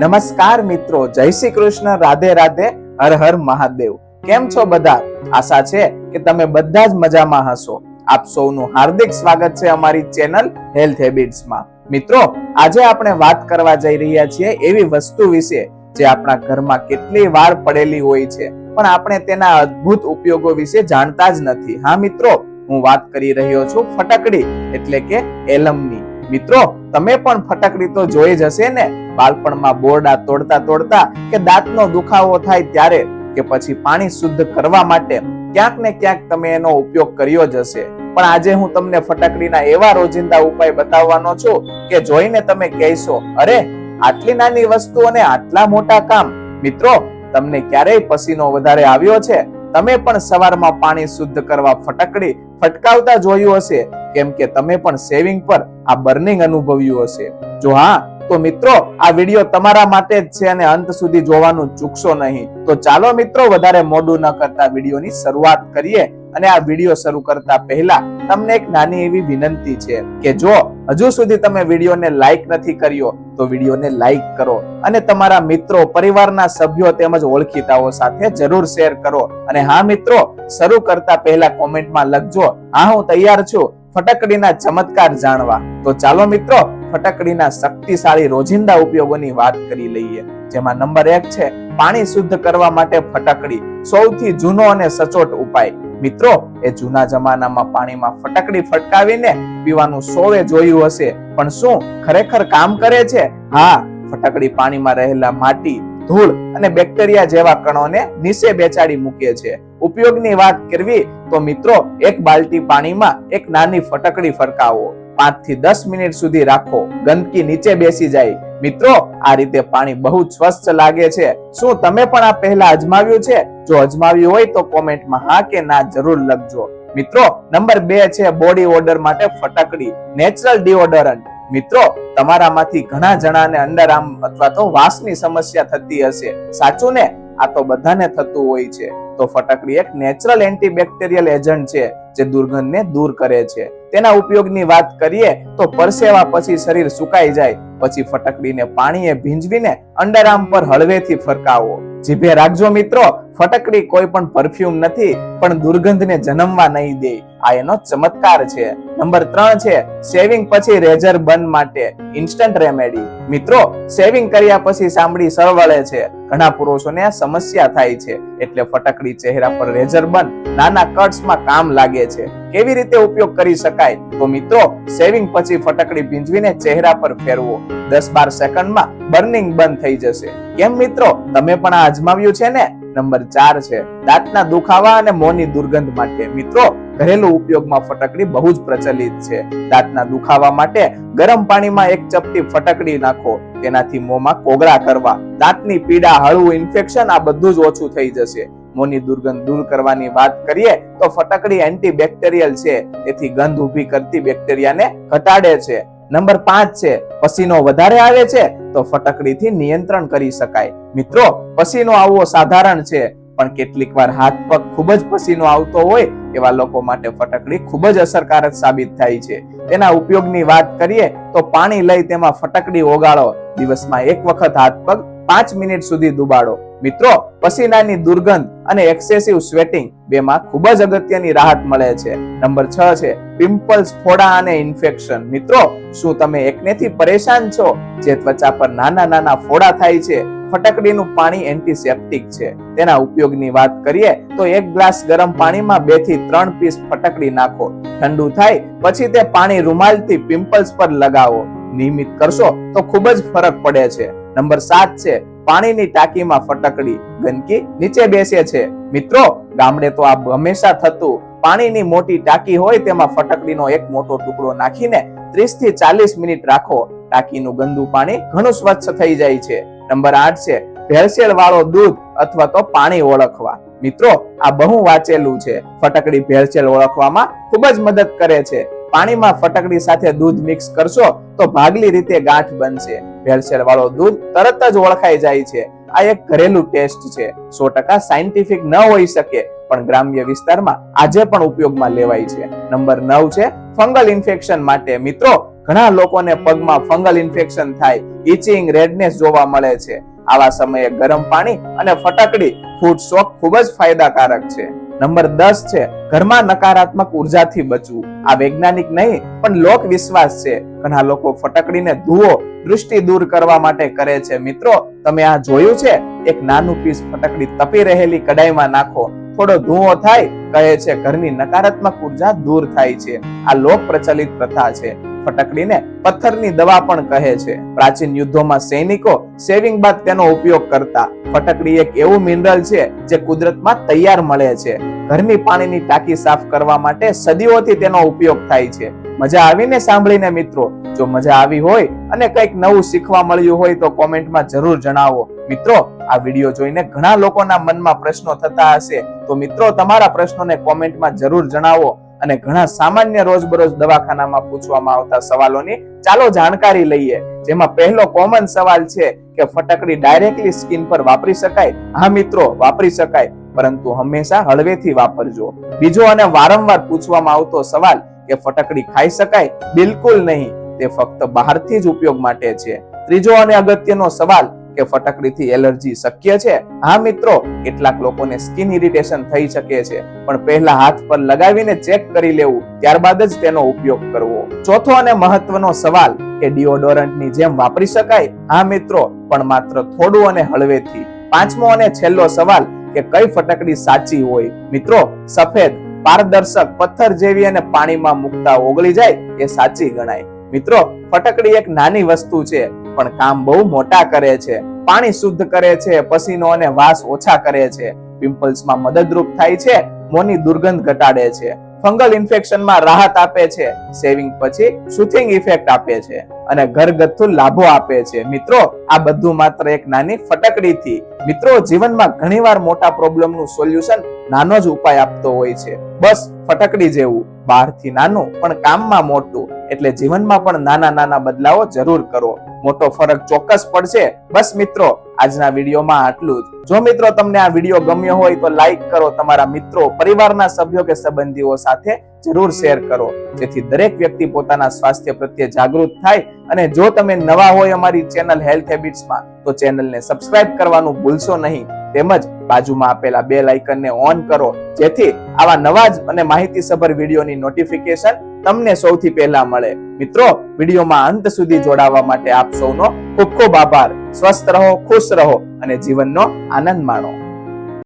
નમસ્કાર મિત્રો, જય શ્રી કૃષ્ણ, રાધે રાધે, હર હર મહાદેવ. કેમ છો બધા? આશા છે કે તમે બધા જ મજામાં હશો. આપ સૌનું હાર્દિક સ્વાગત છે અમારી ચેનલ હેલ્થ હેબિટ્સમાં. મિત્રો, આજે આપણે વાત કરવા જઈ રહ્યા છીએ એવી વસ્તુ વિશે જે આપણા ઘરમાં કેટલી વાર પડેલી હોય છે, પણ આપણે તેના અદ્ભુત ઉપયોગો વિશે જાણતા જ નથી. હા મિત્રો, હું વાત કરી રહ્યો છું ફટકડી, એટલે કે એલમની. મિત્રો, તમે પણ ફટકડી તો જોઈ જ હશે ને? બાળપણમાં બોરડા તોડતા તોડતા કે દાંતનો દુખાવો થાય ત્યારે કે પછી પાણી શુદ્ધ કરવા માટે ક્યાંક ને ક્યાંક તમે એનો ઉપયોગ કર્યો જ હશે. પણ આજે હું તમને ફટાકડીના એવા રોજિંદા ઉપાય બતાવવાનો છું કે જોઈને તમે કહેશો, અરે, આટલી નાની વસ્તુ અને આટલા મોટા કામ. મિત્રો, તમને ક્યારેય પસીનો વધારે આવ્યો છે? તમે પણ સવારમાં પાણી શુદ્ધ કરવા ફટકડી ફટકાવતા જોયું હશે? કેમ કે તમે પણ સેવિંગ પર આ બર્નિંગ અનુભવ્યું હશે. જો હા તો મિત્રો, આ વીડિયો તમારા માટે જ છે અને અંત સુધી જોવાનું ચૂકશો નહીં. તો ચાલો મિત્રો, વધારે મોડું ન કરતા વિડીયોની શરૂઆત કરીએ અને આ વીડિયો શરૂ કરતા પહેલા તમને એક નાની એવી વિનંતી છે કે જો હજુ સુધી તમે વિડીયોને લાઈક નથી કર્યો, તો વિડીયોને લાઈક કરો અને તમારા મિત્રો, પરિવારના સભ્યો તેમજ ઓળખીતાઓ સાથે જરૂર શેર કરો. અને હા મિત્રો, શરૂ કરતા પહેલા કોમેન્ટમાં લખજો, હા, હું તૈયાર છું ફટકડીના ચમત્કાર જાણવા. તો ચાલો મિત્રો ફટકડીના શક્તિશાળી રોજિંદા ઉપયોગોની વાત કરી લઈએ. જેમાં નંબર એક છે, પાણી શુદ્ધ કરવા માટે ફટકડી. સૌથી જૂનો અને સચોટ ઉપાય. મિત્રો, એ જૂના જમાનામાં પાણીમાં ફટકડી ફટકાવીને પીવાનું સૌએ જોયું હશે. પણ શું? ખરેખર કામ કરે છે? હા, ફટકડી પાણીમાં રહેલા માટી, ધૂળ અને બેક્ટેરિયા જેવા કણોને નીચે બેચાડી મૂકે છે. ઉપયોગની વાત કરવી તો મિત્રો, એક બાલટી પાણીમાં એક નાની ફટકડી ફરકાવો. પાંચથી દસ મિનિટ સુધી રાખો. ગંદકી નીચે બેસી જાય. મિત્રો, આ રીતે પાણી બહુ સ્વચ્છ લાગે છે. શું તમે પણ આ પહેલા અજમાવ્યું છે? જો અજમાવ્યું હોય તો કોમેન્ટમાં હા કે ના જરૂર લખજો. મિત્રો, નંબર બે છે બોડી ઓર્ડર માટે ફટકડી, નેચરલ ડિઓડરન્ટ. મિત્રો, તમારામાંથી ઘણા જણાને અંદર આમ અથવા તો વાસની સમસ્યા થતી હશે. સાચું ને? આ તો બધાને થતું હોય છે. તો ફટકડી એક નેચરલ એન્ટીબેક્ટેરિયલ એજન્ટ છે જે દુર્ગંધને દૂર કરે છે. તેના ઉપયોગની વાત કરીએ તો પરસેવા પછી શરીર સુકાઈ જાય, પછી ફટકડીને પાણીએ ભીંજવીને અંડર આર્મ પર હળવેથી ફરકાવો. જીભે રાખજો મિત્રો ફટકડી કોઈ પણ પરફ્યુમ નથી, પણ દુર્ગંધને જન્મવા નહીં દે. આ એનો ચમત્કાર છે. નંબર ત્રણ છે શેવિંગ પછી રેઝર બન માટે ઇન્સ્ટન્ટ રેમેડી મિત્રો શેવિંગ કર્યા પછી સાંભળી સરવળે છે. ઘણા પુરુષોને આ સમસ્યા થાય છે, એટલે ફટકડી ચહેરા પર રેઝર બન નાના કટ્સમાં કામ લાગે છે. કેવી રીતે ઉપયોગ કરી શકાય? તો મિત્રો શેવિંગ પછી ફટકડી ભીંજવીને ચહેરા પર ફેરવો. દસ બાર સેકન્ડમાં બર્નિંગ બંધ થઈ જશે. કેમ મિત્રો? તમે પણ આ અજમાવ્યું છે ને? નંબર ચાર છે. દાંતના દુખાવા અને મોંની દુર્ગંધ માટે. મિત્રો, ઘરેલું ઉપયોગમાં ફટકડી બહુ જ પ્રચલિત છે. દાંતના દુખાવા માટે ગરમ પાણીમાં એક ચપટી ફટકડી નાખો. તેનાથી મોંમાં કોગળા કરવા. દાંતની પીડા, હળવું, ઇન્ફેક્શન, આ બધું જ ઓછું થઈ જશે. મોંની દુર્ગંધ દૂર કરવાની વાત કરીએ તો ફટકડી એન્ટીબેક્ટેરિયલ છે. તેથી ગંધ ઊભી કરતી બેક્ટેરિયાને ઘટાડે છે. નંબર પાંચ છે, પસીનો વધારે આવે છે, તો ફટકડીથી નિયંત્રણ કરી શકાય. મિત્રો, પસીનો આવવો સાધારણ છે, પણ કેટલીક વાર હાથ પગ ખૂબ જ પસીનો આવતો હોય, એવા લોકો માટે ફટકડી ખૂબ જ અસરકારક સાબિત થાય છે. તેના ઉપયોગની વાત કરીએ, તો પાણી લઈ તેમાં ફટકડી ઓગાળો. દિવસમાં એક વખત હાથ પગ પાંચ મિનિટ સુધી દુબાડો મિત્રો, પસીનાની દુર્ગંધ અને એક્સેસિવ સ્વેટિંગ બેમાં ખૂબ જ અગત્યની રાહત મળે છે. નંબર છ છે પિમ્પલ્સ ફોડા અને ઇન્ફેક્શન મિત્રો, શું તમે એકનેથી પરેશાન છો? જે ત્વચા પર નાના નાના ફોડા થાય છે, ફટકડીનું પાણી એન્ટીસેપ્ટિક છે. તેના ઉપયોગની વાત કરીએ તો એક ગ્લાસ ગરમ પાણીમાં બેથી ત્રણ પીસ ફટકડી નાખો. ઠંડુ થાય, પછી તે પાણી રૂમાલથી પિમ્પલ્સ પર લગાવો. નિયમિત કરશો તો ખૂબ જ ફરક પડે છે. નંબર સાત છે પાણીની ટાંકીમાં ફટકડી ગંદકી નીચે બેસે છે. મિત્રો, ગામડે તો આ હંમેશા થતું પાણીની મોટી ટાંકી હોય તેમાં ફટકડીનો એક મોટો ટુકડો નાખીને ત્રીસથી ચાલીસ મિનિટ રાખો. ટાંકીનું ગંદુ પાણી ઘણું સ્વચ્છ થઈ જાય છે. નંબર આઠ છે ભેળસેળ વાળો દૂધ અથવા તો પાણી ઓળખવા. મિત્રો, આ બહુ વાંચેલું છે. ફટકડી ભેળસેળ ઓળખવામાં ખૂબ જ મદદ કરે છે. પાણીમાં ફટકડી સાથે દૂધ મિક્સ કરશો તો ભાગલી રીતે ગાંઠ બનશે. ભેળસેળ વાળો દૂધ તરત જ ઓળખાઈ જાય છે. આ એક ઘરેલું ટેસ્ટ છે. સો ટકા સાયન્ટિફિક ન હોઈ શકે, પણ ગ્રામ્ય વિસ્તારમાં આજે પણ ઉપયોગમાં લેવાય છે. નંબર નવ છે, ફંગલ ઇન્ફેક્શન માટે. મિત્રો, ઘણા લોકોને પગમાં ફંગલ ઇન્ફેક્શન થાય. ઇચિંગ રેડનેસ જોવા મળે છે. આવા સમયે ગરમ પાણી અને ફટકડી ફૂડ શોક ખૂબ જ ફાયદાકારક છે. નંબર દસ છે ઘરમાં નકારાત્મક ઉર્જાથી બચવું. આ વૈજ્ઞાનિક નહીં, પણ લોક વિશ્વાસ છે. ઘણા લોકો ફટકડીને ધુઓ દૃષ્ટિ દૂર કરવા માટે કરે છે. મિત્રો, તમે આ જોયું છે? એક નાનું પીસ ફટકડી તપી રહેલી કડાઈમાં નાખો. થોડો ધુઓ થાય, કહે છે, ઘરની નકારાત્મક ઊર્જા દૂર થાય છે. આ લોક પ્રચલિત પ્રથા છે. ફટકડીને પથ્થરની દવા પણ કહે છે. પ્રાચીન યુદ્ધોમાં સૈનિકો સેવિંગ બાદ તેનો ઉપયોગ કરતા. ફટકડી એક એવું મિનરલ છે, જે કુદરતમાં તૈયાર મળે છે. ઘરની પાણીની ટાંકી સાફ કરવા માટે સદીઓથી તેનો ઉપયોગ થાય છે. મજા આવીને સાંભળીને મિત્રો, જો મજા આવી હોય અને કંઈક નવું શીખવા મળ્યું હોય તો કોમેન્ટમાં જરૂર જણાવો. મિત્રો, આ વીડિયો જોઈને ઘણા લોકોના મનમાં પ્રશ્નો થતા હશે. તો મિત્રો, તમારા પ્રશ્નોને કોમેન્ટમાં જરૂર જણાવો અને ઘણા સામાન્ય રોજબરોજ દવાખાનામાં પૂછવામાં આવતા સવાલોની ચાલો જાણકારી લઈએ. જેમાં પહેલો કોમન સવાલ છે કે ફટકડી ડાયરેક્ટલી સ્કિન પર વાપરી શકાય? હા મિત્રો, વાપરી શકાય. પરંતુ હંમેશા હળવેથી વાપરજો. બીજો અને વારંવાર પૂછવામાં આવતો સવાલ કે ફટકડી ખાઈ શકાય? બિલકુલ નહીં. તે ફક્ત બહારથી જ ઉપયોગ માટે છે. ત્રીજો અને અગત્યનો સવાલ કે ફટકડીથી એલર્જી શક્ય છે? હા મિત્રો, કેટલાક લોકોને સ્કિન ઇરિટેશન થઈ શકે છે, પણ પહેલા હાથ પર લગાવીને ચેક કરી લેવું, ત્યારબાદ જ તેનો ઉપયોગ કરવો. ચોથો અને મહત્વનો સવાલ કે ડિઓડોરન્ટની જેમ વાપરી શકાય? હા મિત્રો, પણ માત્ર થોડું અને હળવેથી. પાંચમો અને છેલ્લો સવાલ કે કઈ ફટકડી સાચી હોય? મિત્રો, સફેદ, પારદર્શક, પથ્થર જેવી અને પાણીમાં મૂકતા ઓગળી જાય એ સાચી ગણાય. મિત્રો, ફટકડી એક નાની વસ્તુ છે, પણ કામ બહુ મોટા કરે છે. પાણી શુદ્ધ કરે છે, પસીનો અને વાસ ઓછા કરે છે. પિમ્પલ્સમાં મદદરૂપ થાય છે, મોની દુર્ગંધ ઘટાડે છે. ફંગલ ઇન્ફેક્શનમાં રાહત આપે છે સેવિંગ પછી સુથિંગ ઇફેક્ટ આપે છે અને ઘરગથ્થુ લાભો આપે છે. મિત્રો, આ બધું માત્ર એક નાની ફટકડીથી. મિત્રો, જીવનમાં ઘણીવાર મોટા પ્રોબ્લેમનું સોલ્યુશન નાનો જ ઉપાય આપતો હોય છે. બસ ફટકડી જેવું, બહારથી નાનું, પણ કામમાં મોટું. એટલે જીવનમાં પણ નાના નાના બદલાવો જરૂર કરો. મોટો ફરક ચોક્કસ પડશે. બસ મિત્રો, આજના વિડીયોમાં આટલું જ. જો મિત્રો તમને આ વીડિયો ગમ્યો હોય તો લાઈક કરો, તમારા મિત્રો, પરિવારના સભ્યો કે સંબંધીઓ સાથે જરૂર શેર કરો. જેથી દરેક વ્યક્તિ પોતાના સ્વાસ્થ્ય પ્રત્યે જાગૃત થાય અને જો તમે નવા હોય અમારી ચેનલ હેલ્થ હેબિટ્સમાં, તો ચેનલને સબસ્ક્રાઇબ કરવાનું ભૂલશો નહીં. તેમજ બાજુમાં આપેલા બેલ આઇકનને ઓન કરો. જેથી આવા નવા જ અને માહિતીસભર વિડીયોની નોટિફિકેશન તમને સૌથી પહેલા મળે. મિત્રો, વિડીયોમાં અંત સુધી જોડાવા માટે આપ સૌનો ખૂબ ખૂબ આભાર. સ્વસ્થ રહો, ખુશ રહો અને જીવનનો આનંદ માણો.